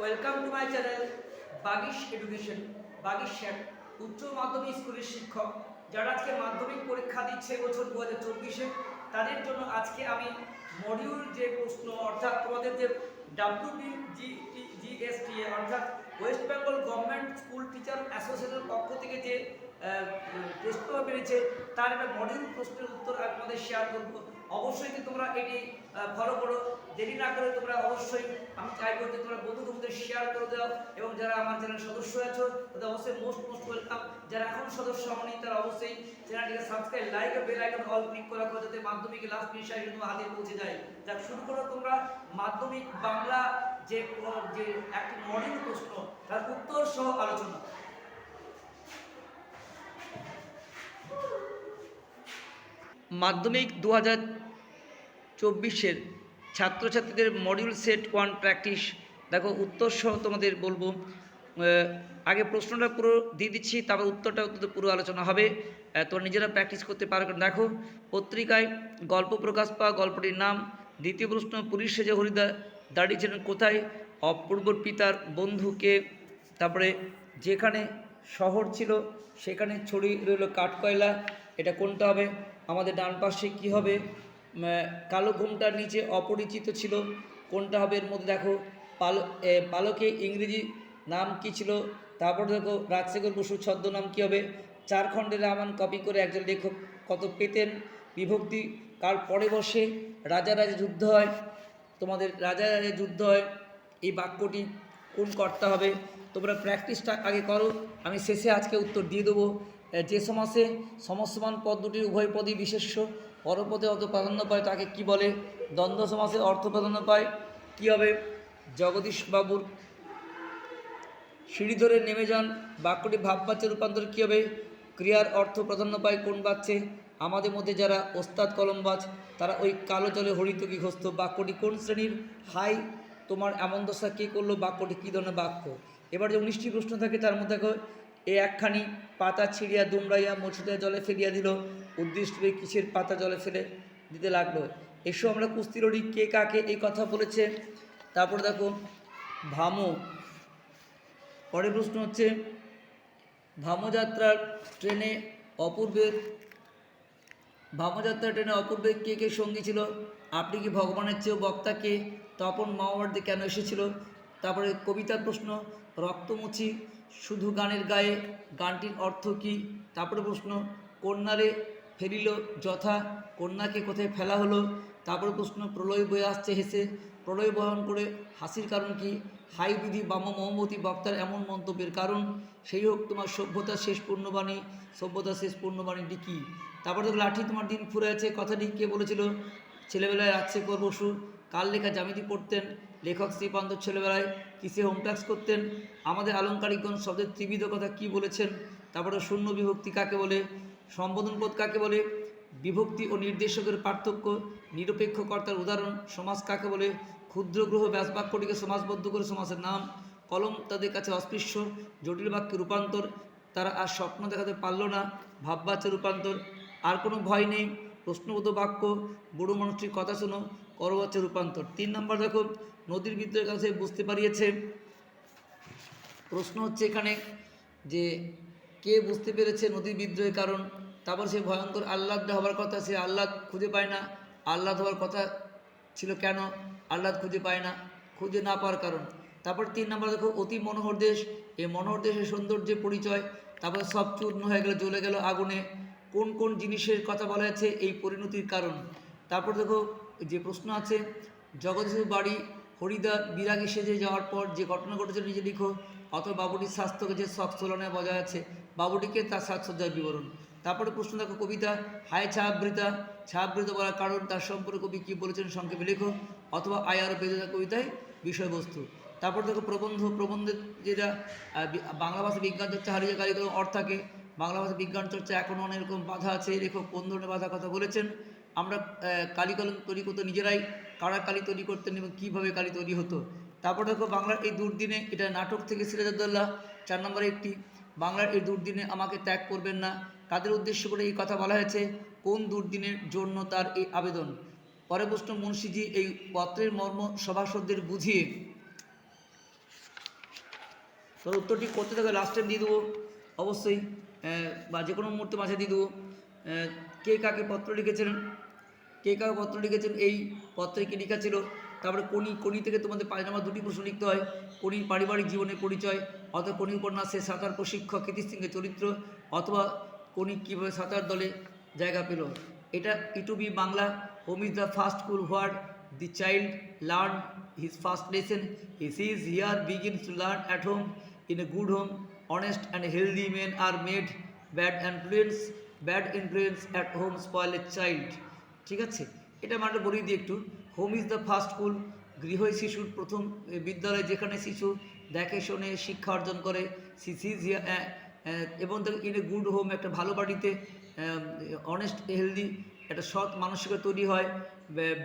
Welcome to my channel Bagish education Bagish sir উচ্চ মাধ্যমিক স্কুলের শিক্ষক। যারা আজকে মাধ্যমিক পরীক্ষা দিচ্ছে বছর দু হাজার চব্বিশে, তাদের জন্য আজকে আমি মডিউল যে প্রশ্ন, অর্থাৎ তোমাদের যে ডাব্লিউবি জি জিএসটি অর্থাৎ West Bengal government school teacher অ্যাসোসিয়েশনের পক্ষ থেকে যে পেপার বেরিয়েছে, তার একটা মডিউল প্রশ্নের তোমাদের শেয়ার করব। অবশ্যই কিন্তু তোমরা এটি ফলো করো। দেরি না করে তোমরা অবশ্যই আমি চাইব যে তোমরা বন্ধু বন্ধুদের শেয়ার করে দাও এবং যারা আমার চ্যানেল সদস্য আছো, তাদের অবশ্যই মোস্ট মোস্ট ওয়েলকাম যারা এখন সদস্য হয়নি তারা অবশ্যই চ্যানেলটিকে সাবস্ক্রাইব লাইক আর বেল আইকন অল ক্লিক করে রাখো যাতে মাধ্যমিক লাস্ট বিষয় তোমার হাতে পৌঁছে যায়। যাক, শুরু করো তোমরা। মাধ্যমিক বাংলা যে যে একটি মডেল প্রশ্ন, তার উত্তর সহ আলোচনা। মাধ্যমিক দু হাজার চব্বিশের ছাত্রছাত্রীদের মডিউল সেট ওয়ান প্র্যাকটিস দেখো উত্তর সহ তোমাদের বলব। আগে প্রশ্নটা পুরো দিয়ে দিচ্ছি, তারপর উত্তরটা উত্তর পুরো আলোচনা হবে। তোমরা নিজেরা প্র্যাকটিস করতে পারো। দেখো, পত্রিকায় গল্প প্রকাশ পাওয়া গল্পটির নাম, দ্বিতীয় প্রশ্ন, পুলিশ সেজে হরিদা দাঁড়িয়েছিলেন কোথায়? অপূর্বর পিতার বন্ধুকে। তারপরে, যেখানে শহর ছিল, সেখানে ছড়িয়ে রইল কাঠকয়লা, এটা কোনটা হবে? আমাদের ডান পাশে কী হবে? কালো ঘুমটার নিচে অপরিচিত ছিল। কোনটা হবে এর মধ্যে দেখো, পাল পালকে ইংরেজি নাম কি ছিল? তারপর দেখো, রাজশেখর বসুর ছদ্মনাম কী হবে? চার খণ্ডের রামায়ণ কপি করে একজন লেখক কত পেতেন? বিভক্তি কার পরে বসে? রাজা রাজা যুদ্ধ হয়। তোমাদের রাজা রাজা যুদ্ধ হয়। এই বাক্যটি কোন কর্তা হবে? তোমরা প্র্যাকটিসটা আগে করো। আমি শেষে আজকে উত্তর দিয়ে দেবো। যে সমাসে সমস্যমান পদ দুটির উভয় পদই বিশেষ্য, পরপদে অত প্রাধান্য পায় তাকে কি বলে? দ্বন্দ্ব সমাসে অর্থ প্রাধান্য পায়। কি হবে? জগদীশ বাবুর সিঁড়ি ধরে নেমে যান। বাক্যটি ভাববাচ্যে রূপান্তর কী হবে? ক্রিয়ার অর্থ প্রাধান্য পায় কোন বাচ্চে? আমাদের মধ্যে যারা ওস্তাদ কলমবাজ, তারা ওই কালো জলে হরিত কি ঘস্ত বাক্যটি কোন শ্রেণির? হাই, তোমার এমন দশা কে করল? বাক্যটি কী ধরনের বাক্য? এবার যে উনিশটি প্রশ্ন থাকে, তার মধ্যে এ একখানি পাতা ছিঁড়িয়া দুমড়াইয়া মসজিদে জলে ফেলিয়া দিল। উদ্দিষ্ট হয়ে কিসের পাতা জলে ফেলে দিতে লাগল? এসো আমরা কুস্তি লড়ি। কে কাকে এই কথা বলেছে? তারপর দেখো, ভামো। পরের প্রশ্ন হচ্ছে, ভামযাত্রার ট্রেনে অপূর্বের ভামযাত্রা ট্রেনে অপূর্বের কে কে সঙ্গী ছিল? আপনি কি ভগবানের চেয়েও বক্তাকে তপন মামাবাড়িতে কেন এসেছিল? তারপরে কবিতার প্রশ্ন, রক্তমুচি শুধু গানের গায়ে, গানটির অর্থ কি? তারপরে প্রশ্ন, কন্যারে ফেলিল যথা, কন্যাকে কোথায় ফেলা হলো? তারপরে প্রশ্ন, প্রলয় বয়ে আসছে হেসে, প্রলয় বহন করে হাসির কারণ কি? হাই বিধি বাম মহমতি বক্তার এমন মন্তব্যের কারণ? সেই হোক, তোমার সভ্যতার শেষ পূর্ণবাণী সভ্যতার শেষ পূর্ণবাণীটি কী? তারপর তো লাঠি তোমার দিন ফুরে আছে, কথাটি কে বলেছিল? ছেলেবেলায় রাজশেখর বসু, কার লেখা জামিতি পড়তেন? লেখক শ্রীপান্ত ছেলেবেলায় কিসে হোম ট্যাক্স করতেন? আমাদের আলংকারিকগণ শব্দের ত্রিবিধ কথা কি বলেছেন? তারপরে শূন্য বিভক্তি কাকে বলে? সম্বোধন পদ কাকে বলে? বিভক্তি ও নির্দেশকের পার্থক্য নিরপেক্ষ কর্তার উদাহরণ সমাজ কাকে বলে? ক্ষুদ্র গ্রহ ব্যাস বাক্যটিকে সমাজবদ্ধ করে সমাজের নাম, কলম তাদের কাছে অস্পৃশ্য, জটিল বাক্যে রূপান্তর, তারা আর স্বপ্ন দেখাতে পারল না ভাববাচ্চা রূপান্তর, আর কোনো ভয় নেই প্রশ্নবোধ বাক্য, বুড়ো মানুষটির কথা শোনো করবাচ্চা রূপান্তর। তিন নম্বর দেখো নদীর বিদ্রোহের কাছে বুঝতে পারিয়েছে। প্রশ্ন হচ্ছে এখানে যে কে বুঝতে পেরেছে নদীর বিদ্রোহের কারণ? তারপর সে ভয়ঙ্কর আহ্লাদ হওয়ার কথা, সে আহ্লাদ খুঁজে পায় না। আহ্লাদ হওয়ার কথা ছিল কেন? আহ্লাদ খুঁজে পায় না, খুঁজে না পাওয়ার কারণ। তারপর তিন নম্বর দেখো, অতি মনোহর দেশ। এই মনোহর দেশের সৌন্দর্যের পরিচয়। তারপর সব চূর্ণ হয়ে গেল, জ্বলে গেল আগুনে। কোন কোন জিনিসের কথা বলা আছে এই পরিণতির কারণ? তারপর দেখো, যে প্রশ্ন আছে, জগদীশের বাড়ি হরিদা বিরাগী সেজে যাওয়ার পর যে ঘটনা ঘটেছে নিজে লিখো। অথবা বাবুটির স্বাস্থ্যকে যে সক্সলনে বজায় আছে, বাবুটিকে তার সাজসজ্জার বিবরণ। তারপরে প্রশ্ন দেখো কবিতা, হায় ছায়াবৃতা, ছায়াবৃত বলার কারণ, তার সম্পর্কে কবি কী বলেছেন সংক্ষেপে লেখো। অথবা আয়ার বেদনা কবিতায় বিষয়বস্তু। তারপর দেখো প্রবন্ধ প্রবন্ধের যেটা বাংলা ভাষা বিজ্ঞান চর্চা হারিয়ে কারিগর অর্থাকে। বাংলা ভাষা বিজ্ঞান চর্চা এখনও অনেক রকম বাধা আছে। লেখক কোন ধরনের বাধা কথা বলেছেন? আমরা কালি কলম তৈরি করতে, নিজেরাই কারা কালি তৈরি করতেন এবং কীভাবে কালি তৈরি হতো। তারপর দেখো বাংলার এই দুর্দিনে, এটা নাটক থেকে সিরাজউদ্দৌল্লা চার নম্বরে একটি, বাংলার এই দুর্দিনে আমাকে ত্যাগ করবেন না। কাদের উদ্দেশ্য করে এই কথা বলা হয়েছে? কোন দুর্দিনের জন্য তার এই আবেদন? পরে প্রশ্ন, মুন্সিজি এই পত্রের মর্ম সভাসদদের বুঝিয়ে। তো উত্তরটি করতে থাকে লাস্ট দিয়ে দেবো। অবশ্যই বা যে কোনো মুহূর্তে মাঝে দিয়ে দেবো। কে কাকে পত্র লিখেছেন? কে কাকে পত্র লিখেছেন, এই পত্রে কি লেখা ছিল? তারপরে কোনি কোনি থেকে তোমাদের পাঁচ নম্বর দুটি প্রশ্ন লিখতে হয়। কোনির পারিবারিক জীবনের পরিচয়, অথবা কোনি উপন্যাসে সাঁতার প্রশিক্ষক কীর্তি সিংহের চরিত্র, অথবা কোনি কীভাবে সাঁতার দলে জায়গা পেল। এটা ইটুবি Bangla home is the first school where the child learn his first lesson his sees here begins to learn at home in a good home honest and healthy men are made bad influence bad influence at home spoil a child ঠিক আছে? এটা মানে বলি দিই একটু। Home is the first school গৃহ শিশুর প্রথম বিদ্যালয় যেখানে শিশু দেখে শোনে শিক্ষা অর্জন করে এবং ইন এ গুড হোম একটা ভালো বাড়িতে অনেস্ট হেলদি একটা সৎ মানসিকতা তৈরি হয়।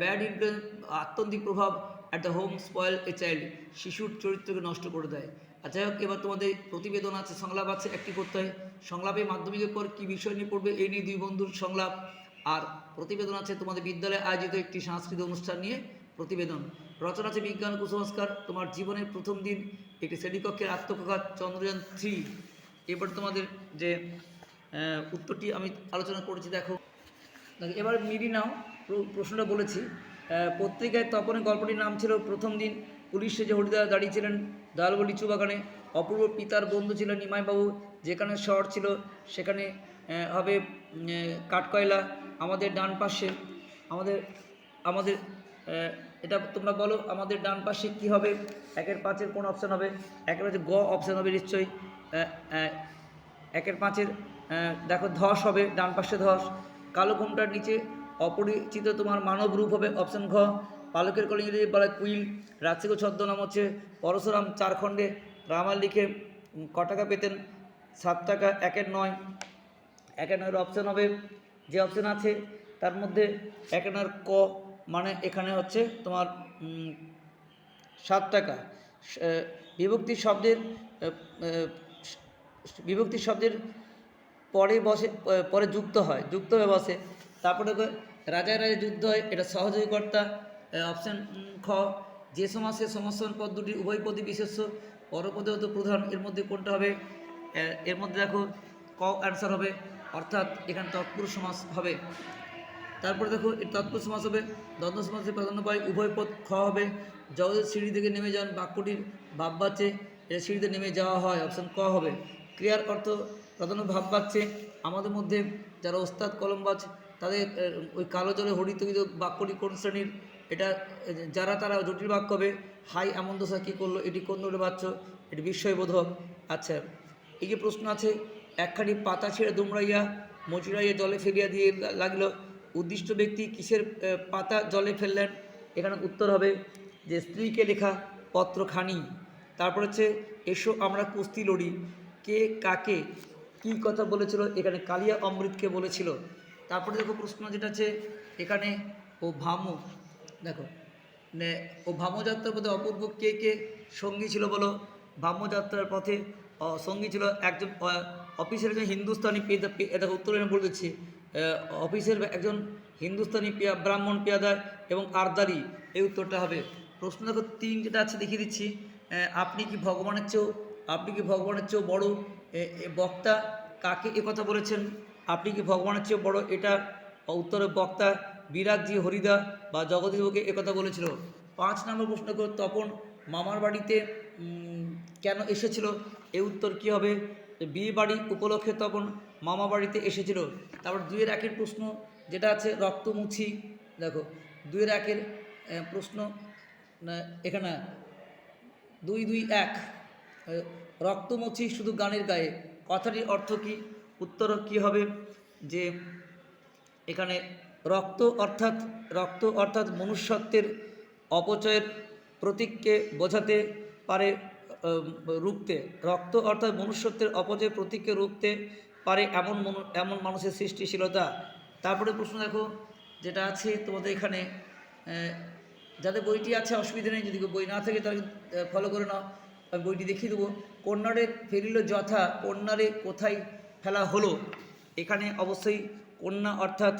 ব্যাড ইনফ্লুয়েন্স আত্যন্তিক প্রভাব at the home spoil a child শিশুর চরিত্রকে নষ্ট করে দেয়। যাই হোক, এবার তোমাদের প্রতিবেদন আছে, সংলাপ আছে, একটি করতে হয়। সংলাপে মাধ্যমিকের পর কী বিষয় নিয়ে পড়বে, এই নিয়ে দুই বন্ধুর সংলাপ। আর প্রতিবেদন আছে তোমাদের বিদ্যালয়ে আয়োজিত একটি সাংস্কৃতিক অনুষ্ঠান নিয়ে। প্রতিবেদন, রচনা আছে বিজ্ঞান কুসংস্কার, তোমার জীবনের প্রথম দিন, একটি শ্রেণীকক্ষের আত্মপ্রকাশ চন্দ্রযান থ্রি। এবার তোমাদের যে উত্তরটি আমি আলোচনা করেছি, দেখো। এবার মিডি নাও প্রশ্নটা বলেছি। পত্রিকায় তপনের গল্পটির নাম ছিল প্রথম দিন, পুলিশে যে হরিদা দাঁড়িয়েছিলেন দয়ালব লিচু বাগানে। অপূর্ব পিতার বন্ধু ছিলেন নিমাইবাবু, যেখানে শহর ছিল, সেখানে হবে কাঠকয়লা। আমাদের ডান পাশে, আমাদের আমাদের এটা তোমরা বলো আমাদের ডান পাশে কী হবে? একের পাঁচের কোন অপশান হবে? একের পাঁচে গ অপশান হবে নিশ্চয়ই। একের পাঁচের দেখো ধস হবে, ডান পাশে ধস। কালো ঘুমটার নিচে অপরিচিত তোমার মানব রূপ হবে অপশান ঘ। পালকের কলে ইংরেজি বলা কুইল রাজশেখর ছদ্মনাম হচ্ছে পরশুরাম চার খণ্ডে রামাল লিখে ক টাকা পেতেন? সাত টাকা, একের নয়। একের নয়ের অপশান হবে যে অপশান আছে, তার মধ্যে একের নয়ের ক মানে এখানে হচ্ছে তোমার সাত টাকা। বিভক্তি শব্দের বিভক্তি শব্দের পরে বসে পরে যুক্ত হয়, যুক্ত হয়ে বসে। তারপরে রাজায় রাজা যুদ্ধ হয়, এটা সহযোগী কর্তা অপশান খ। যে সমাজ সে সমস্যন পদ দুটি উভয় পদই বিশেষ্য, পরপদে প্রধান। এর মধ্যে কোনটা হবে? এর মধ্যে দেখো, ক অ্যান্সার হবে। অর্থাৎ এখানে তৎপুরুষ সমাস হবে। তারপরে দেখো, এর তৎপুরুষ সমাস হবে, দ্বন্দ্ব সমাসের প্রাধান্য পায়, উভয় পদ খ হবে। জগতের সিঁড়ি থেকে নেমে যান, বাক্যটির ভাব বাচ্চে এর সিঁড়িতে নেমে যাওয়া হয়, অপশান ক হবে। ক্রিয়ার অর্থ প্রাধান্য ভাব বাচ্চে আমাদের মধ্যে যারা ওস্তাদ, কলমবাজ, তাদের ওই কালো জলে হরিতকিত বাক্যটি কোন শ্রেণির? এটা, যারা তারা জটিল বাক্য হবে, হাই এমন দশা কী করল, এটি কোন বাচ্চ এটি বিস্ময়বোধক। আচ্ছা এই যে প্রশ্ন আছে একখানি পাতা ছেড়ে দুমড়াইয়া মচুরাইয়া জলে ফেলিয়া দিয়ে লাগল। উদ্দিষ্ট ব্যক্তি কিসের পাতা জলে ফেললেন? এখানে উত্তর হবে যে স্ত্রীকে লেখা পত্রখানি। তারপর হচ্ছে, এসো আমরা কুস্তি লড়ি। কে কাকে কি কথা বলেছিল? এখানে কালিয়া অমৃতকে বলেছিল। তারপরে দেখো প্রশ্ন যেটা আছে, এখানে ও ভামু, দেখো ও ভামযাত্রার পথে অপূর্ব কে কে সঙ্গী ছিল বলো? ভামযাত্রার পথে সঙ্গী ছিল একজন অফিসের একজন হিন্দুস্তানি পেয়াদা পে- এটা উত্তরে বলে দিচ্ছি। অফিসের একজন হিন্দুস্তানি পেয়া, ব্রাহ্মণ পেয়াদা এবং আরদারি, এই উত্তরটা হবে। প্রশ্ন দেখো তিন যেটা আছে দেখিয়ে দিচ্ছি। আপনি কি ভগবানের চেয়েও, আপনি কি ভগবানের চেয়েও বড়? এ- এ, বক্তা কাকে এ কথা বলেছেন? আপনি কি ভগবানের চেয়েও বড়? এটা উত্তরে বক্তা বিরাগজি হরিদা বা জগদীশবাবুকে একথা বলেছিল। পাঁচ নম্বর প্রশ্ন করে তপন মামার বাড়িতে কেন এসেছিল? এই উত্তর কি হবে? বিয়ে বাড়ি উপলক্ষে তখন মামা বাড়িতে এসেছিল। তারপর দুইয়ের একের প্রশ্ন যেটা আছে রক্তমুছি দেখো দুইয়ের একের প্রশ্ন এখানে, দুই দুই, এক রক্তমুছি শুধু গানের গায়ে। কথাটির অর্থ কি? উত্তর কি হবে? যে এখানে রক্ত অর্থাৎ রক্ত অর্থাৎ মনুষ্যত্বের অপচয়ের প্রতীককে বোঝাতে পারে রুখতে, রক্ত অর্থাৎ মনুষ্যত্বের অপচয়ের প্রতীককে রুখতে পারে এমন এমন মানুষের সৃষ্টিশীলতা। তারপরে প্রশ্ন দেখো, যেটা আছে তোমাদের এখানে যাদের বইটি আছে, অসুবিধা নেই, যদি বই না থাকে তাহলে ফলো করে নাও, আমি বইটি দেখিয়ে দেবো। কন্যারে ফেরিল যথা কন্যারে কোথায় ফেলা হলো? এখানে অবশ্যই কন্যা অর্থাৎ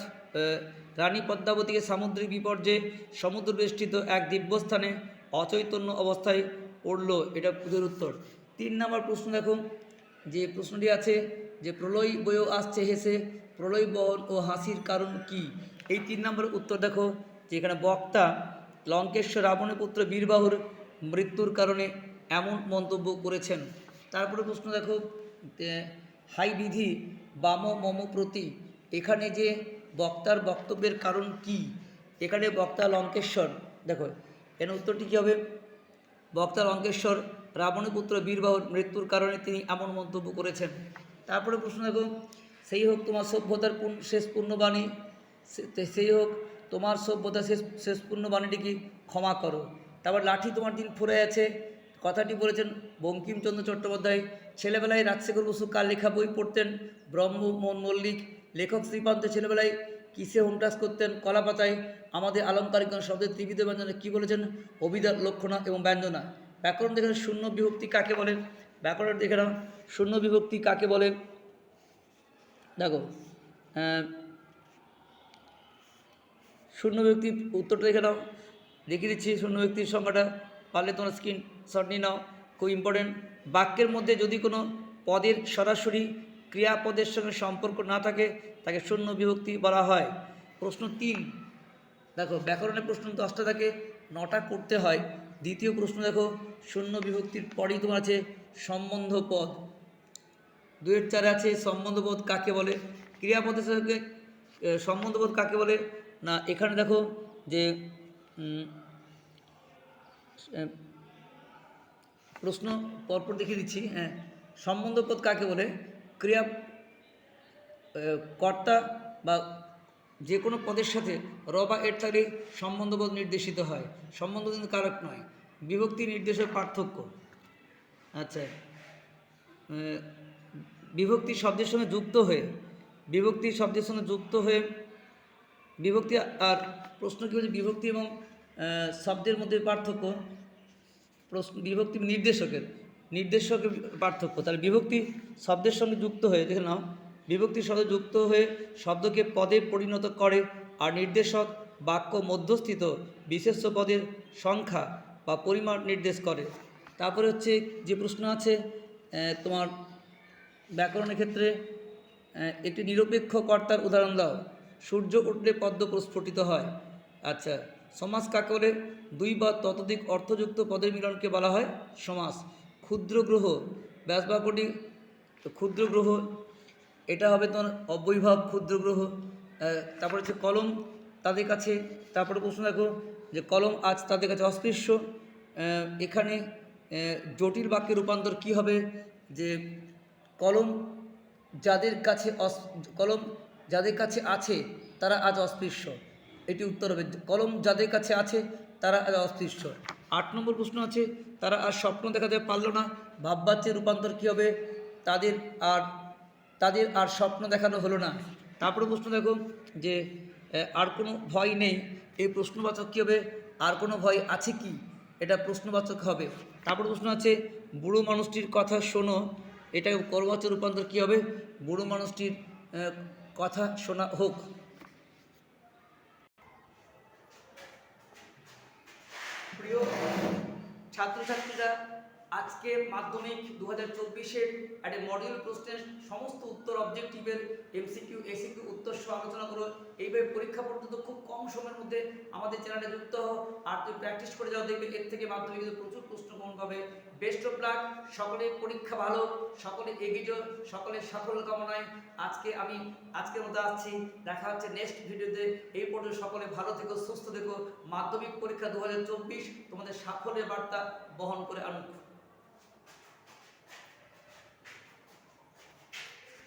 রানী পদ্মাবতীকে সামুদ্রিক বিপর্যয়ে সমুদ্র বেষ্টিত এক দিব্যস্থানে অচৈতন্য অবস্থায় পড়ল, এটা পুজোর উত্তর। তিন নম্বর প্রশ্ন দেখো, যে প্রশ্নটি আছে, যে প্রলয় বয়েও আসছে হেসে, প্রলয় বহন ও হাসির কারণ কি? এই তিন নম্বর উত্তর দেখো, যে এখানে বক্তা, লঙ্কেশ্বর রাবণের পুত্র বীরবাহুর মৃত্যুর কারণে এমন মন্তব্য করেছেন। তারপরে প্রশ্ন দেখো হাই বিধি বাম মম প্রতি, এখানে যে বক্তার বক্তব্যের কারণ কি? এখানে বক্তা লঙ্কেশ্বর। দেখো, এর উত্তরটি কী হবে? বক্তা লঙ্কেশ্বর রাবণের পুত্র বীরবাহুর মৃত্যুর কারণে তিনি এমন মন্তব্য করেছেন। তারপরে প্রশ্ন দেখো, সেই হোক তোমার সভ্যতার শেষ পূর্ণবাণী সেই হোক তোমার সভ্যতা শেষ শেষ পূর্ণবাণীটি কি? ক্ষমা করো। তারপর লাঠি তোমার দিন ফুরে আছে। কথাটি বলেছেন বঙ্কিমচন্দ্র চট্টোপাধ্যায়। ছেলেবেলায় রাজশেখর বসু কার লেখা বই পড়তেন? ব্রহ্মমোহন মল্লিক। লেখক শ্রীপান্ত ছেলেবেলায় কিসে হোমটাস করতেন? কলা পাতায় আমাদের আলঙ্কারিকগণ শব্দের ত্রিবিধ ব্যঞ্জনে কী বলেছেন? অভিধা লক্ষণা এবং ব্যঞ্জনা। ব্যাকরণ দেখে নাও, শূন্য বিভক্তি কাকে বলে? ব্যাকরণ দেখে শূন্য বিভক্তি কাকে বলে? দেখো শূন্য ব্যক্তির উত্তরটা দেখে নাও। দেখিয়ে দিচ্ছি শূন্য ব্যক্তির সংখ্যাটা পারলে তোমার স্ক্রিন শট নিয়ে নাও। খুব ইম্পর্টেন্ট বাক্যের মধ্যে যদি কোনো পদের সরাসরি ক্রিয়াপদের সঙ্গে সম্পর্ক না থাকে তাকে শূন্য বিভক্তি বলা হয়। প্রশ্ন তিন দেখো ব্যাকরণের প্রশ্ন দশটা থাকে নটা করতে হয়। দ্বিতীয় প্রশ্ন দেখো শূন্য বিভক্তির পরেই তোমার আছে সম্বন্ধ পদ। দুয়ের চারে আছে সম্বন্ধ সম্বন্ধবোধ কাকে বলে? ক্রিয়াপদের সঙ্গে এ, সম্বন্ধবোধ কাকে বলে? না এখানে দেখো যে প্রশ্ন পরপর দেখিয়ে দিচ্ছি হ্যাঁ। সম্বন্ধ সম্বন্ধপদ কাকে বলে? ক্রিয়া কর্তা বা যে কোনো পদের সাথে র বা এর থাকলে সম্বন্ধবোধ নির্দেশিত হয়। সম্বন্ধ কিন্তু কারক নয়, বিভক্তি নির্দেশের পার্থক্য। আচ্ছা বিভক্তি শব্দের সঙ্গে যুক্ত হয়ে, বিভক্তি শব্দের সঙ্গে যুক্ত হয়ে, বিভক্তি আর প্রশ্ন কী বলছে? বিভক্তি এবং শব্দের মধ্যে পার্থক্য, প্রশ্ন, বিভক্তি নির্দেশকের। নির্দেশকের পার্থক্য। তাহলে বিভক্তি শব্দের সঙ্গে যুক্ত হয়ে, দেখে নাও, বিভক্তি শব্দে যুক্ত হয়ে শব্দকে পদে পরিণত করে আর নির্দেশক বাক্য মধ্যস্থিত বিশেষ্য পদের সংখ্যা বা পরিমাণ নির্দেশ করে। তারপরে হচ্ছে যে প্রশ্ন আছে তোমার ব্যাকরণের ক্ষেত্রে একটি নিরপেক্ষ কর্তার উদাহরণ দাও। সূর্য উঠলে পদ্ম প্রস্ফুটিত হয়। আচ্ছা সমাজ কাকে বলে দুই বা ততোধিক অর্থযুক্ত পদের মিলনকে বলা হয় সমাস। ক্ষুদ্র গ্রহ ব্যাসবাক্যটি ক্ষুদ্র গ্রহ, এটা হবে তোমার অবৈভব ক্ষুদ্র গ্রহ তারপরে হচ্ছে কলম তাদের কাছে, তারপরে প্রশ্ন দেখো যে কলম আজ তাদের কাছে অস্পৃশ্য এখানে জটিল বাক্যের রূপান্তর কি হবে? যে কলম যাদের কাছে কলম যাদের কাছে আছে, তারা আজ অস্পৃশ্য। এটি উত্তর হবে। কলম যাদের কাছে আছে, তারা আজ অস্পৃশ্য। আট নম্বর প্রশ্ন আছে, তারা আর স্বপ্ন দেখাতে পারল না ভাববাচ্যের রূপান্তর কী হবে? তাদের আর তাদের আর স্বপ্ন দেখানো হলো না। তারপরে প্রশ্ন দেখো যে আর কোনো ভয় নেই, এই প্রশ্নবাচক কী হবে? আর কোনো ভয় আছে কি? এটা প্রশ্নবাচক হবে। তারপর প্রশ্ন আছে, বুড়ো মানুষটির কথা শোনো এটা কর্মবাচক রূপান্তর কী হবে? বুড়ো মানুষটির কথা শোনা হোক। প্রিয় ছাত্রছাত্রীরা আজকে মাধ্যমিক দু হাজার চব্বিশের একটা মডিউল প্রশ্নের সমস্ত উত্তর অবজেক্টিভের এমসিকিউ এসিকিউ উত্তর সহ আলোচনা করো এইভাবে পরীক্ষা পর্যন্ত খুব কম সময়ের মধ্যে আমাদের চ্যানেলে যুক্ত হও। আর তুই প্র্যাকটিস করে যাও, দেখবে এর থেকে মাধ্যমিক প্রচুর প্রশ্ন গ্রহণ পাবে বেস্ট অফ লাক সকলে পরীক্ষা ভালো, সকলে এগিয়ে যাও সকলের সাফল্য কামনায়। আজকে আমি আজকের মতো আসছি, দেখা হচ্ছে নেক্সট ভিডিওতে এই পর্যন্ত সকলে ভালো থেকো, সুস্থ থেকো। মাধ্যমিক পরীক্ষা দু হাজার চব্বিশ, তোমাদের সাফল্যের বার্তা বহন করে আনুক।